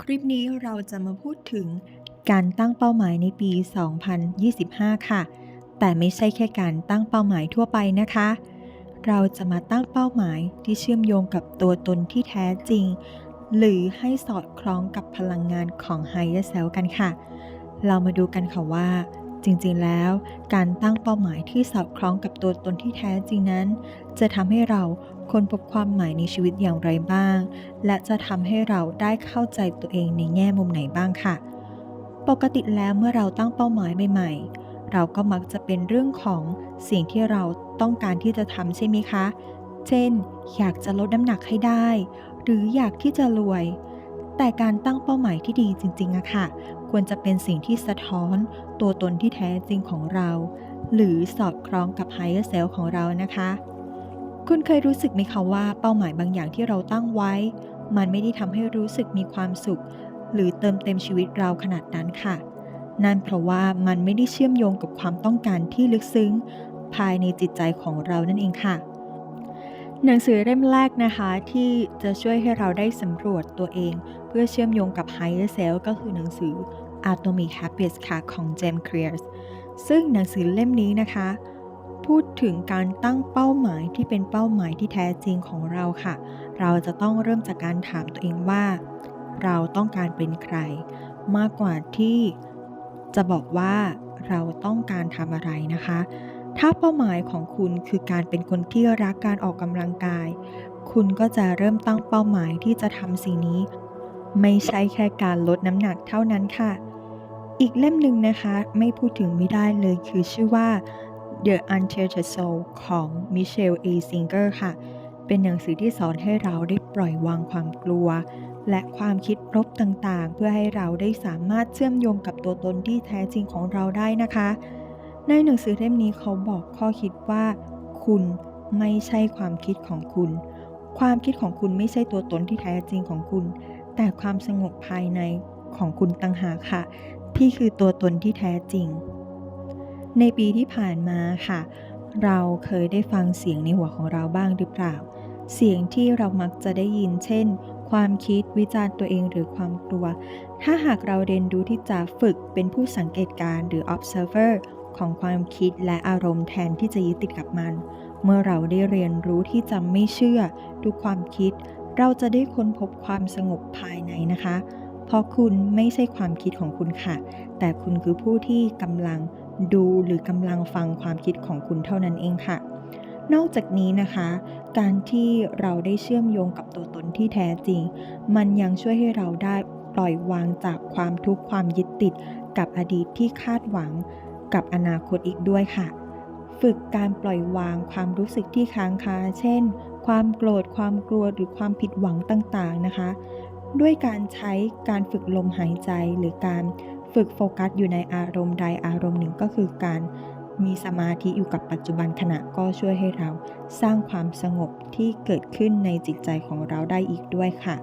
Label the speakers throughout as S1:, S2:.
S1: คลิปนี้เราจะมาพูดถึงการตั้งเป้าหมายในปี 2025 ค่ะ แต่ไม่ใช่แค่การตั้งเป้าหมายทั่วไปนะคะ เราจะมาตั้งเป้าหมายที่เชื่อมโยงกับตัวตนที่แท้จริง หรือให้สอดคล้องกับพลังงานของไฮเดเซลกันค่ะ เรามาดูกันค่ะว่า จริงๆแล้ว การตั้งเป้าหมายที่สอดคล้องกับตัวตนที่แท้จริงนั้น จะทำให้เราค้นพบความหมายในชีวิตอย่างไรบ้าง และจะทำให้เราได้เข้าใจตัวเองในแง่มุมไหนบ้างค่ะ ปกติแล้วเมื่อเราตั้งเป้าหมายใหม่ๆ เราก็มักจะเป็นเรื่องของสิ่งที่เราต้องการที่จะทำใช่ไหมคะ เช่น อยากจะลดน้ำหนักให้ได้ หรืออยากที่จะรวยแต่การตั้งเป้าหมายที่ดีจริงๆอะค่ะ ควรจะเป็นสิ่งที่สะท้อนตัวตนที่แท้จริงของเรา หรือสอดคล้องกับ higher self ของเรานะคะ คุณเคยรู้สึกไหมคะว่าเป้าหมายบางอย่างที่เราตั้งไว้ มันไม่ได้ทำให้รู้สึกมีความสุข หรือเติมเต็มชีวิตเราขนาดนั้นค่ะ นั่นเพราะว่ามันไม่ได้เชื่อมโยงกับความต้องการที่ลึกซึ้ง ภายในจิตใจของเรานั่นเองค่ะหนังสือเล่มแรกนะคะที่จะช่วยให้เราได้สำรวจตัวเอง เพื่อเชื่อมโยงกับ Higher Self ก็คือหนังสือ Atomic Habits ค่ะของ James Clear ซึ่งหนังสือเล่มนี้นะคะ พูดถึงการตั้งเป้าหมายที่เป็นเป้าหมายที่แท้จริงของเราค่ะ เราจะต้องเริ่มจากการถามตัวเองว่า เราต้องการเป็นใคร มากกว่าที่จะบอกว่าเราต้องการทำอะไรนะคะ ถ้าเป้าหมายของคุณคือการเป็นคนที่รักการออกกำลังกาย คุณก็จะเริ่มตั้งเป้าหมายที่จะทำสิ่งนี้ ไม่ใช่แค่การลดน้ำหนักเท่านั้นค่ะ อีกเล่มหนึ่งนะคะไม่พูดถึงไม่ได้เลยคือชื่อว่า The Untethered Soul ของ Michelle A. Singer ค่ะ เป็นหนังสือที่สอนให้เราได้ปล่อยวางความกลัว และความคิดลบต่างๆ เพื่อให้เราได้สามารถเชื่อมโยงกับตัวตนที่แท้จริงของเราได้นะคะ ในหนังสือเล่มนี้เขาบอกข้อคิดว่า คุณไม่ใช่ความคิดของคุณ ความคิดของคุณไม่ใช่ตัวตนที่แท้จริงของคุณ แต่ความสงบภายในของคุณต่างหากค่ะ ที่คือตัวตนที่แท้จริง ในปีที่ผ่านมาค่ะ เราเคยได้ฟังเสียงในหัวของเราบ้างหรือเปล่า เสียงที่เรามักจะได้ยิน เช่น ความคิดวิจารณ์ตัวเองหรือความกลัว ถ้าหากเราเรียนรู้ที่จะฝึกเป็นผู้สังเกตการณ์หรือ observer ของความคิดและอารมณ์แทนที่จะยึดติดกับมัน เมื่อเราได้เรียนรู้ที่จะไม่เชื่อทุกความคิด เราจะได้ค้นพบความสงบภายในนะคะ ราะคุณไม่ใช่ความคิดของคุณค่ะ แต่คุณคือผู้ที่กำลังดูหรือกำลังฟังความคิดของคุณเท่านั้นเองค่ะ นอกจากนี้นะคะ การที่เราได้เชื่อมโยงกับตัวตนที่แท้จริง มันยังช่วยให้เราได้ปล่อยวางจากความทุกข์ความยึดติด กับอดีตที่คาดหวัง กับอนาคตอีกด้วยค่ะ ฝึกการปล่อยวางความรู้สึกที่ค้างคา เช่น ความโกรธ ความกลัว หรือความผิดหวังต่างๆนะคะ ด้วยการใช้การฝึกลมหายใจหรือการฝึกโฟกัสอยู่ในอารมณ์ใดอารมณ์หนึ่งก็คือการมีสมาธิอยู่กับปัจจุบันขณะก็ช่วยให้เราสร้างความสงบที่เกิดขึ้นในจิตใจของเราได้อีกด้วยค่ะ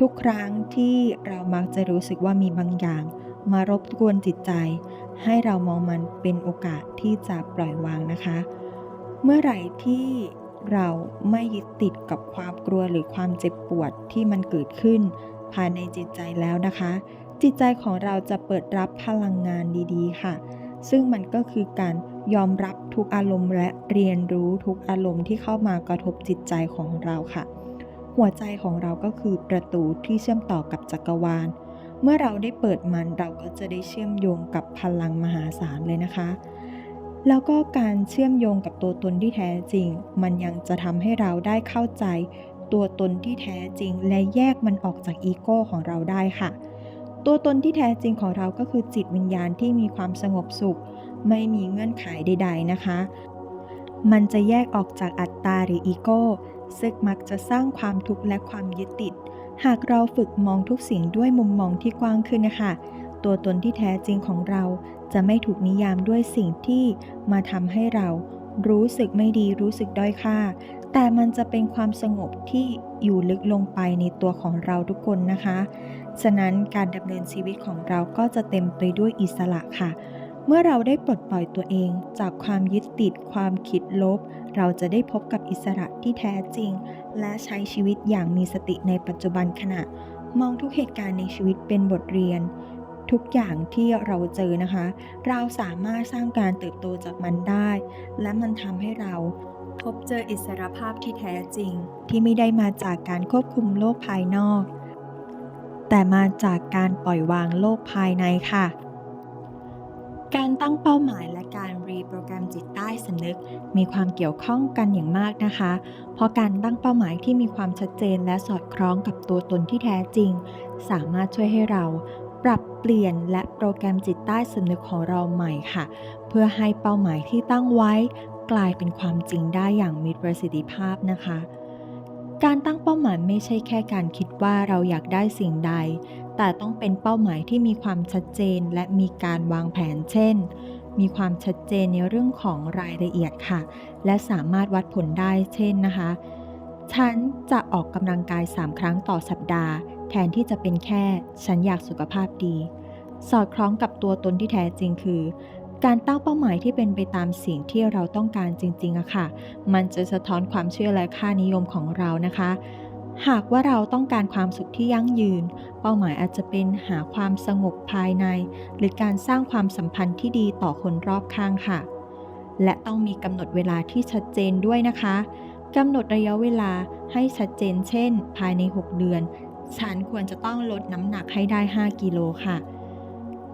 S1: ทุกครั้งที่เรามักจะรู้สึกว่ามีบางอย่าง มารบกวนจิตใจ ให้เรามองมันเป็นโอกาสที่จะปล่อยวางนะคะ เมื่อไหร่ที่ เราไม่ยึดติดกับความกลัวหรือความเจ็บปวดที่มันเกิดขึ้น ภายในจิตใจแล้วนะคะ จิตใจของเราจะเปิดรับพลังงานดีๆ ค่ะ ซึ่งมันก็คือการยอมรับทุกอารมณ์และเรียนรู้ทุกอารมณ์ที่เข้ามากระทบจิตใจของเราค่ะ หัวใจของเราก็คือประตูที่เชื่อมต่อกับจักรวาล เมื่อเราได้เปิดมันเราก็จะได้เชื่อมโยงกับพลังมหาศาลเลยนะคะ แล้วก็การเชื่อมโยงกับตัวตนที่แท้จริง มันยังจะทำให้เราได้เข้าใจ ตัวตนที่แท้จริง และแยกมันออกจากอีโก้ของเราได้ค่ะ ตัวตนที่แท้จริงของเราก็คือจิตวิญญาณที่มีความสงบสุข ไม่มีเงื่อนไขใด ๆนะคะ มันจะแยกออกจากอัตตาหรืออีโก้ซึ่งมักจะสร้างความทุกข์และความยึดติด หากเราฝึกมองทุกสิ่งด้วยมุมมองที่กว้างขึ้นนะคะ ตัวตนที่แท้จริงของเราจะไม่ถูกนิยามด้วยสิ่งที่มาทำให้เรารู้สึกไม่ดีรู้สึกด้อยค่า แต่มันจะเป็นความสงบที่อยู่ลึกลงไปในตัวของเราทุกคนนะคะ ฉะนั้นการดำเนินชีวิตของเราก็จะเต็มไปด้วยอิสระค่ะ เมื่อเราได้ปลดปล่อยตัวเองจากความยึดติดความคิดลบ เราจะได้พบกับอิสระที่แท้จริง และใช้ชีวิตอย่างมีสติในปัจจุบันขณะ มองทุกเหตุการณ์ในชีวิตเป็นบทเรียน ทุกอย่างที่เราเจอนะคะ เราสามารถสร้างการเติบโตจากมันได้ และมันทำให้เราพบเจออิสรภาพที่แท้จริง ที่ไม่ได้มาจากการควบคุมโลกภายนอก แต่มาจากการปล่อยวางโลกภายในค่ะ การตั้งเป้าหมายและการรีโปรแกรมจิตใต้สำนึกมีความเกี่ยวข้องกันอย่างมากนะคะ เพราะการตั้งเป้าหมายที่มีความชัดเจนและสอดคล้องกับตัวตนที่แท้จริง สามารถช่วยให้เรา ปรับเปลี่ยนและโปรแกรมจิตใต้สำนึกของเราใหม่ค่ะ เพื่อให้เป้าหมายที่ตั้งไว้กลายเป็นความจริงได้อย่างมีประสิทธิภาพนะคะ การตั้งเป้าหมายไม่ใช่แค่การคิดว่าเราอยากได้สิ่งใด แต่ต้องเป็นเป้าหมายที่มีความชัดเจนและมีการวางแผนเช่น มีความชัดเจนในเรื่องของรายละเอียดค่ะ และสามารถวัดผลได้เช่นนะคะ ฉันจะออกกำลังกาย 3 ครั้งต่อสัปดาห์ แทนที่จะเป็นแค่ฉันอยากสุขภาพดี สอดคล้องกับตัวตนที่แท้จริงคือ การตั้งเป้าหมายที่เป็นไปตามสิ่งที่เราต้องการจริงๆอะค่ะ มันจะสะท้อนความเชื่อและค่านิยมของเรานะคะ หากว่าเราต้องการความสุขที่ยั่งยืน เป้าหมายอาจจะเป็นหาความสงบภายใน หรือการสร้างความสัมพันธ์ที่ดีต่อคนรอบข้างค่ะ และต้องมีกำหนดเวลาที่ชัดเจนด้วยนะคะกำหนดระยะเวลาให้ชัดเจน เช่น ภายใน 6 เดือน ฉันควรจะต้องลดน้ำหนักให้ได้ 5 กิโลค่ะ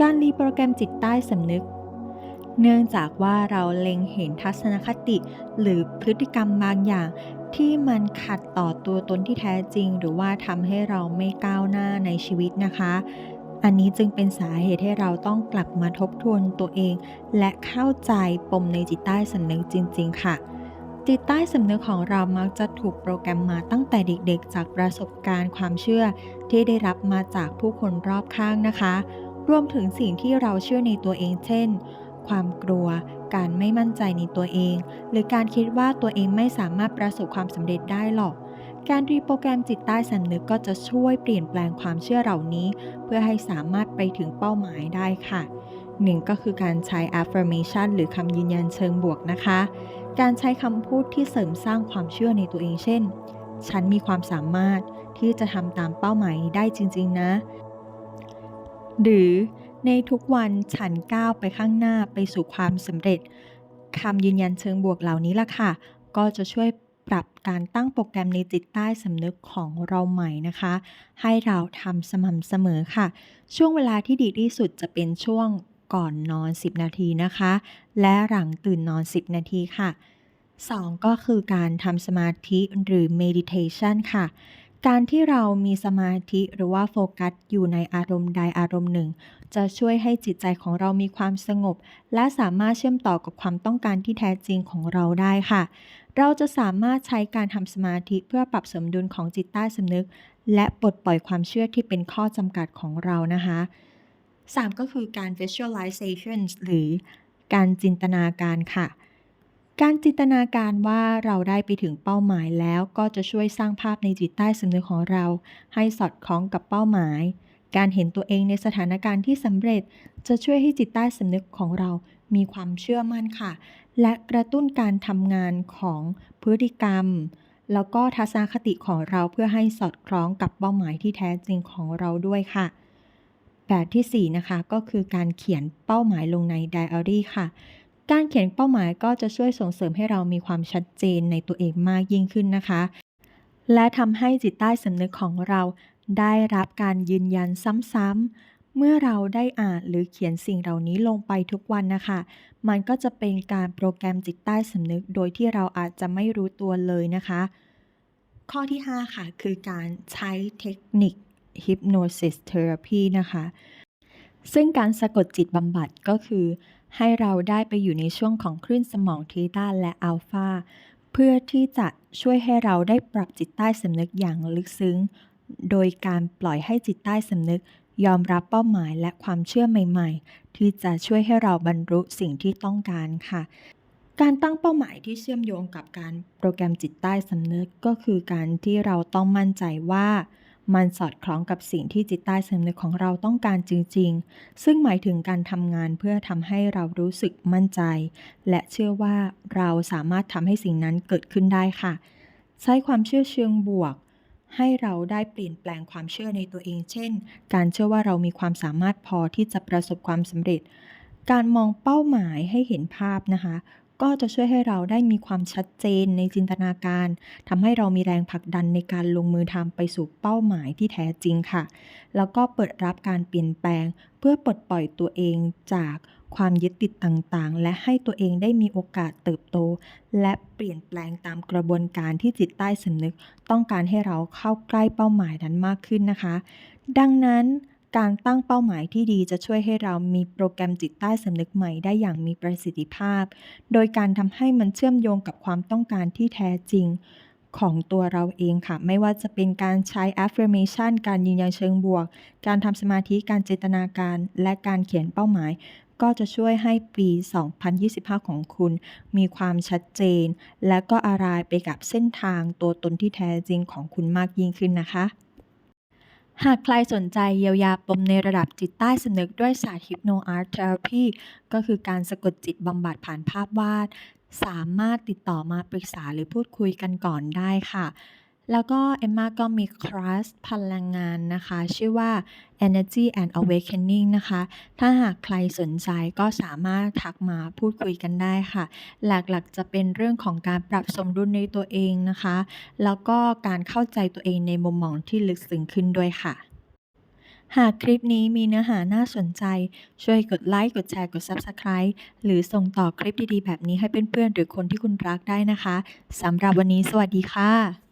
S1: การรีโปรแกรมจิตใต้สำนึก เนื่องจากว่าเราเล็งเห็นทัศนคติหรือพฤติกรรมบางอย่างที่มันขัดต่อตัวตนที่แท้จริง หรือว่าทำให้เราไม่ก้าวหน้าในชีวิตนะคะ อันนี้จึงเป็นสาเหตุให้เราต้องกลับมาทบทวนตัวเอง และเข้าใจปมในจิตใต้สำนึกจริง ๆ ค่ะ จิตใต้สำนึกของเรามักจะถูกโปรแกรมมาตั้งแต่เด็กๆ จากประสบการณ์ความเชื่อที่ได้รับมาจากผู้คนรอบข้างนะคะ รวมถึงสิ่งที่เราเชื่อในตัวเองเช่น ความกลัว การไม่มั่นใจในตัวเอง หรือการคิดว่าตัวเองไม่สามารถประสบความสำเร็จได้หรอก การรีโปรแกรมจิตใต้สำนึกก็จะช่วยเปลี่ยนแปลงความเชื่อเหล่านี้ เพื่อให้สามารถไปถึงเป้าหมายได้ค่ะหนึ่งก็คือการใช้ affirmation หรือคำยืนยันเชิงบวกนะคะ การใช้คำพูดที่เสริมสร้างความเชื่อในตัวเองเช่น ฉันมีความสามารถที่จะทำตามเป้าหมายได้จริง ๆ นะ หรือในทุกวันฉันก้าวไปข้างหน้าไปสู่ความสำเร็จคำยืนยันเชิงบวกเหล่านี้ล่ะค่ะ ก็จะช่วยปรับการตั้งโปรแกรมในจิตใต้สำนึกของเราใหม่นะคะ ให้เราทำสม่ำเสมอค่ะ ช่วงเวลาที่ดีที่สุดจะเป็นช่วง ก่อนนอน 10 นาทีนะคะ และหลังตื่นนอน 10 นาทีค่ะ 2 ก็คือการทำสมาธิหรือ meditation ค่ะ การที่เรามีสมาธิหรือว่าโฟกัสอยู่ในอารมณ์ใดอารมณ์หนึ่ง จะช่วยให้จิตใจของเรามีความสงบ และสามารถเชื่อมต่อกับความต้องการที่แท้จริงของเราได้ค่ะ เราจะสามารถใช้การทำสมาธิเพื่อปรับสมดุลของจิตใต้สำนึก และปลดปล่อยความเชื่อที่เป็นข้อจำกัดของเรานะคะ 3 ก็คือการ visualization หรือการจินตนาการค่ะ การจินตนาการว่าเราได้ไปถึงเป้าหมายแล้วก็จะช่วยสร้างภาพในจิตใต้สำนึกของเรา ให้สอดคล้องกับเป้าหมาย การเห็นตัวเองในสถานการณ์ที่สำเร็จ จะช่วยให้จิตใต้สำนึกของเรามีความเชื่อมั่นค่ะ และกระตุ้นการทำงานของพฤติกรรม แล้วก็ทัศนคติของเราเพื่อให้สอดคล้องกับเป้าหมายที่แท้จริงของเราด้วยค่ะ แบบที่ 4 นะคะ ก็คือการเขียนเป้าหมายลงในไดอารี่ค่ะ การเขียนเป้าหมายก็จะช่วยส่งเสริมให้เรามีความชัดเจนในตัวเองมากยิ่งขึ้นนะคะ และทำให้จิตใต้สำนึกของเราได้รับการยืนยันซ้ำๆ เมื่อเราได้อ่านหรือเขียนสิ่งเหล่านี้ลงไปทุกวันนะคะ มันก็จะเป็นการโปรแกรมจิตใต้สำนึก โดยที่เราอาจจะไม่รู้ตัวเลยนะคะ ข้อที่ 5 ค่ะ คือการใช้เทคนิค hypnosis therapy นะคะ ซึ่งการสะกดจิตบำบัดก็คือ ให้เราได้ไปอยู่ในช่วงของคลื่นสมองทีต้าและอัลฟาเพื่อที่จะช่วยให้เราได้ปรับจิตใต้สำนึกอย่างลึกซึ้ง โดยการปล่อยให้จิตใต้สำนึกยอมรับเป้าหมายและความเชื่อใหม่ๆ ที่จะช่วยให้เราบรรลุสิ่งที่ต้องการค่ะ การตั้งเป้าหมายที่เชื่อมโยงกับการโปรแกรมจิตใต้สำนึกก็คือการที่เราต้องมั่นใจว่า มันสอดคล้องกับสิ่งที่จิตใต้สำนึกของเราต้องการจริง ๆ ซึ่งหมายถึงการทำงานเพื่อทำให้เรารู้สึกมั่นใจ และเชื่อว่าเราสามารถทำให้สิ่งนั้นเกิดขึ้นได้ค่ะ ใช้ความเชื่อเชิงบวก ให้เราได้เปลี่ยนแปลงความเชื่อในตัวเอง เช่น การเชื่อว่าเรามีความสามารถพอที่จะประสบความสำเร็จ การมองเป้าหมายให้เห็นภาพนะคะ ก็จะช่วยให้เราได้มีความชัดเจนในจินตนาการทำให้เรามีแรงผลักดันในการลงมือทำไปสู่เป้าหมายที่แท้จริงค่ะ แล้วก็เปิดรับการเปลี่ยนแปลง เพื่อปลดปล่อยตัวเองจากความยึดติดต่างๆ และให้ตัวเองได้มีโอกาสเติบโต และเปลี่ยนแปลงตามกระบวนการที่จิตใต้สำนึก ต้องการให้เราเข้าใกล้เป้าหมายนั้นมากขึ้นนะคะ ดังนั้น การตั้งเป้าหมายที่ดีจะช่วยให้เรามีโปรแกรมจิตใต้สำนึกใหม่ได้อย่างมีประสิทธิภาพ โดยการทำให้มันเชื่อมโยงกับความต้องการที่แท้จริงของตัวเราเองค่ะ ไม่ว่าจะเป็นการใช้ affirmation การยืนยันเชิงบวก การทำสมาธิการจินตนาการ และการเขียนเป้าหมาย ก็จะช่วยให้ปี 2025 ของคุณ มีความชัดเจน และก็อะไรไปกับเส้นทางตัวตนที่แท้จริงของคุณมากยิ่งขึ้นนะคะ หากใครสนใจเยียวยาปมในระดับจิตใต้สำนึกด้วยศาสตร์ฮิปโนอาร์ตเทอราพีก็คือการสะกดจิตบำบัดผ่านภาพวาด สามารถติดต่อมาปรึกษาหรือพูดคุยกันก่อนได้ค่ะ แล้วก็เอมมาก็มีคลาสพลังงานนะคะ ชื่อว่า Energy and Awakening นะคะ ถ้าหากใครสนใจก็สามารถทักมาพูดคุยกันได้ค่ะ หลักๆจะเป็นเรื่องของการปรับสมดุลในตัวเองนะคะ แล้วก็การเข้าใจตัวเองในมุมมองที่ลึกซึ้งขึ้นด้วยค่ะ หากคลิปนี้มีเนื้อหาน่าสนใจ ช่วยกดไลค์ กดแชร์ กด Subscribe หรือส่งต่อคลิปดีๆ แบบนี้ให้เพื่อนๆหรือคนที่คุณรักได้นะคะสำหรับวันนี้สวัสดีค่ะ